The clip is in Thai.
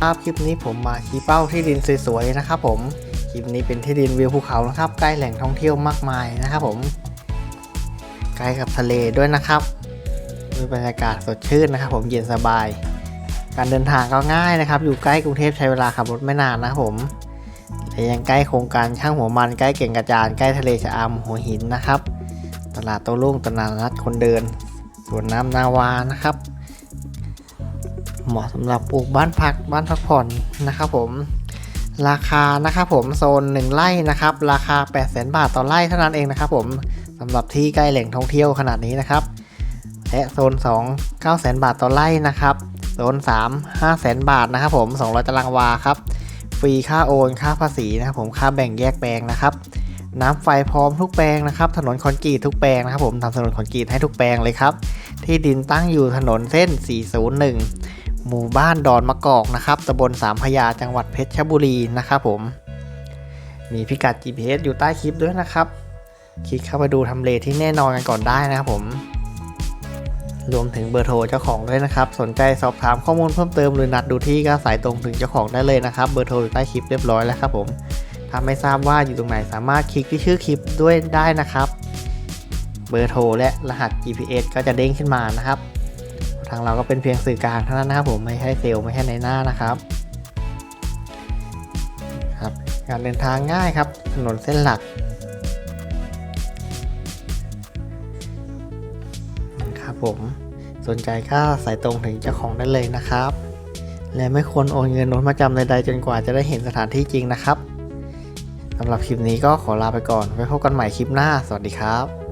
ครับคลิปนี้ผมมาชี้เป้าที่ดินสวยๆนะครับผมคลิปนี้เป็นที่ดินวิวภูเขานะครับ ใกล้แหล่งท่องเที่ยวมากมายนะครับผมใกล้กับทะเลด้วยนะครับมีบรรยากาศสดชื่นนะครับ ผมเย็นสบาย การเดินทางก็ง่ายนะครับ อยู่ใกล้กรุงเทพใช้เวลาขับรถไม่นานนะครับผมและยังใกล้โครงการช่างหัวมันใกล้เก่งกระจานใกล้ทะเลชะอำหัวหินนะครับ ตลาดโต้รุ่งตลาดนัดคนเดินสวนน้ำนาวานะครับ เหมาะสำหรับปลูกบ้านพักบ้านพักผ่อนนะครับผม ราคานะครับผมโซน 1 ไร่นะครับ ราคา 8 0 0 0 0 0 บาทต่อไร่เท่านั้นเองนะครับผมสำหรับที่ใกล้แหล่งท่องเที่ยวขนาดนี้นะครับ และโซน 2 9 0 0 0 0 บาทต่อไร่นะครับ โซน 3 5 0 0 0 0 บาทนะครับผม 200 ตารางวาครับ ฟรีค่าโอน ค่าภาษีนะครับผมค่าแบ่งแยกแปลงนะครับน้ำไฟพร้อมทุกแปลงนะครับ ถนนคอนกรีตทุกแปลงนะครับผมทำถนนคอนกรีตให้ทุกแปลงเลยครับ ที่ดินตั้งอยู่ถนนเส้น 401 หมู่บ้านดอนมะกอกนะครับตำบลสามพยาจังหวัดเพชรบุรีนะครับผม มีพิกัด GPS อยู่ใต้คลิปด้วยนะครับ คลิกเข้าไปดูทำเลที่แน่นอนกันก่อนได้นะครับผมรวมถึงเบอร์โทรเจ้าของด้วยนะครับ สนใจสอบถามข้อมูลเพิ่มเติมหรือนัดดูที่ก็สายตรงถึงเจ้าของได้เลยนะครับ เบอร์โทรอยู่ใต้คลิปเรียบร้อยแล้วครับผมถ้าไม่ทราบว่าอยู่ตรงไหนสามารถคลิกที่ชื่อคลิปด้วยได้นะครับ เบอร์โทรและรหัส GPS ก็จะเด้งขึ้นมานะครับ ทางเราก็เป็นเพียงสื่อกลางเท่านั้นนะครับผมไม่ใช่เซลล์ไม่ใช่ในหน้านะครับครับการเดินทางง่ายครับถนนเส้นหลักครับผมสนใจก็สายตรงถึงเจ้าของได้เลยนะครับ และไม่ควรโอนเงินโน้นมาจำใดๆจนกว่าจะได้เห็นสถานที่จริงนะครับสำหรับคลิปนี้ก็ขอลาไปก่อนไว้พบกันใหม่คลิปหน้า สวัสดีครับ